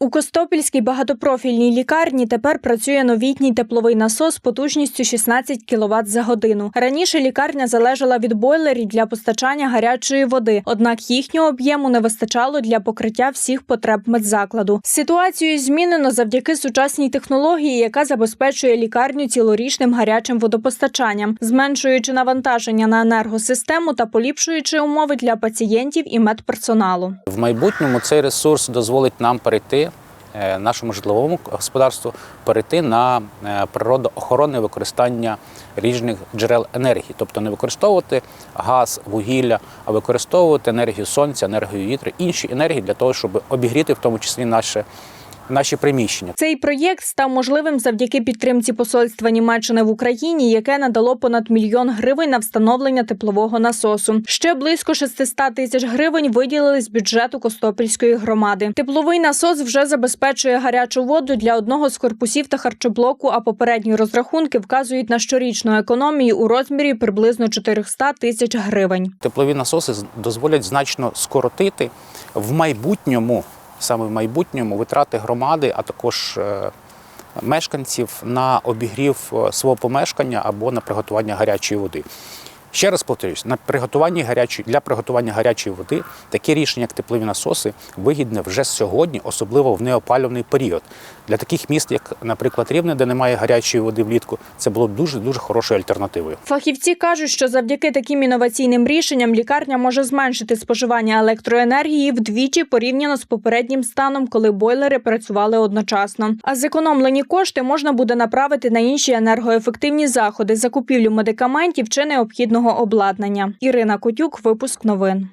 У Костопільській багатопрофільній лікарні тепер працює новітній тепловий насос потужністю 16 кВт за годину. Раніше лікарня залежала від бойлерів для постачання гарячої води, однак їхнього об'єму не вистачало для покриття всіх потреб медзакладу. Ситуацію змінено завдяки сучасній технології, яка забезпечує лікарню цілорічним гарячим водопостачанням, зменшуючи навантаження на енергосистему та поліпшуючи умови для пацієнтів і медперсоналу. В майбутньому цей ресурс дозволить нам перейти нашому житловому господарству перейти на е, природоохоронне використання різних джерел енергії, тобто не використовувати газ, вугілля, а використовувати енергію сонця, енергію вітру, інші енергії для того, щоб обігріти в тому числі наше, наші приміщення. Цей проєкт став можливим завдяки підтримці посольства Німеччини в Україні, яке надало понад мільйон гривень на встановлення теплового насосу. Ще близько 600 тисяч гривень виділили з бюджету Костопільської громади. Тепловий насос вже забезпечує гарячу воду для одного з корпусів та харчоблоку. А попередні розрахунки вказують на щорічну економію у розмірі приблизно 400 тисяч гривень. Теплові насоси дозволять значно скоротити в майбутньому, саме в майбутньому, витрати громади, а також е, мешканців на обігрів е, свого помешкання або на приготування гарячої води. Ще раз повторюсь, на приготуванні гарячої для приготування гарячої води такі рішення, як теплові насоси, вигідне вже сьогодні, особливо в неопалюваний період. Для таких міст, як, наприклад, Рівне, де немає гарячої води влітку, це було дуже дуже хорошою альтернативою. Фахівці кажуть, що завдяки таким інноваційним рішенням лікарня може зменшити споживання електроенергії вдвічі порівняно з попереднім станом, коли бойлери працювали одночасно. А зекономлені кошти можна буде направити на інші енергоефективні заходи, закупівлю медикаментів чи необхідного обладнання. Ірина Котюк, випуск новин.